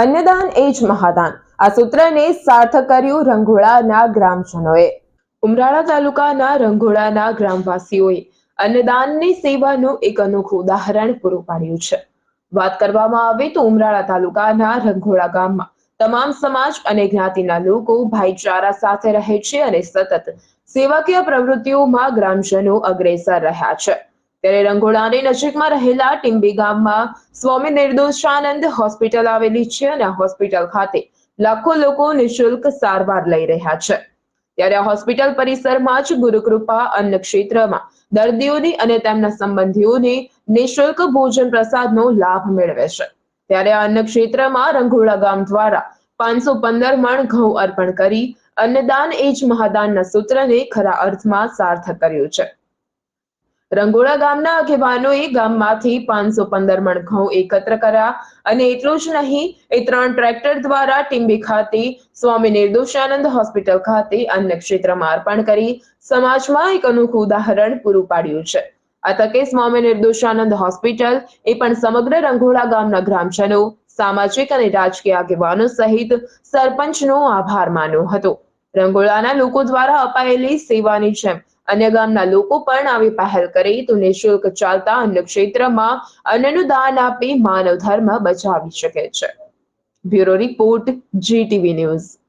અન્નદાન એ જ મહાદાન. આ સૂત્રને સાર્થક કર્યું રંગોળાના ગ્રામજનોએ. ઉમરાળા તાલુકાના રંગોળાના ગ્રામવાસીઓએ અન્નદાનની સેવાનું એક અનોખું ઉદાહરણ પૂરું પાડ્યું છે. વાત કરવામાં આવે તો ઉમરાળા તાલુકાના રંગોળા ગામમાં તમામ સમાજ અને જ્ઞાતિના લોકો ભાઈચારા સાથે રહે છે અને સતત સેવાકીય પ્રવૃત્તિઓમાં ગ્રામજનો અગ્રેસર રહ્યા છે. ત્યારે રંગોળાની નજીકમાં રહેલા ટીંબી ગામમાં સ્વામી નિર્દોષાનંદ હોસ્પિટલ આવેલી છે અને હોસ્પિટલ ખાતે લાખો લોકો નિઃશુલ્ક સારવાર લઈ રહ્યા છે. ત્યારે હોસ્પિટલ પરિસરમાં જ ગુરુકૃપા અન્ન ક્ષેત્રમાં દર્દીઓની અને તેમના સંબંધીઓને નિઃશુલ્ક ભોજન પ્રસાદનો લાભ મેળવે છે. ત્યારે અન્ન ક્ષેત્રમાં રંગોળા ગામ દ્વારા પાંચસો પંદર મણ ઘઉં અર્પણ કરી અન્નદાન એ જ મહાદાનના સૂત્રને ખરા અર્થમાં સાર્થક કર્યું છે. રંગોળા ગામના આગેવાનોએ ગામમાંથી પાંચસો પંદર મણ એકત્ર કર્યા. અને એટલું જ નહીં, એ ત્રણ ટ્રેક્ટર દ્વારા ટીંબી ખાતે સ્વામી નિર્દોષાનંદ હોસ્પિટલ ખાતે અન્ય ક્ષેત્રમાં અર્પણ કરી સમાજમાં એક અનોખું ઉદાહરણ પૂરું પાડ્યું છે. આ તકે સ્વામી નિર્દોષાનંદ હોસ્પિટલ એ પણ સમગ્ર રંગોળા ગામના ગ્રામજનો, સામાજિક અને રાજકીય આગેવાનો સહિત સરપંચનો આભાર માન્યો હતો. રંગોળાના લોકો દ્વારા અપાયેલી સેવાની જેમ અન્ય ગામના લોકો પણ આવી પહેલ કરી. તો નિઃશુલ્ક ચાલતા અન્ય ક્ષેત્રમાં અન્નનું દાન આપી માનવ ધર્મ બચાવી શકે છે. Bureau report, GTV news.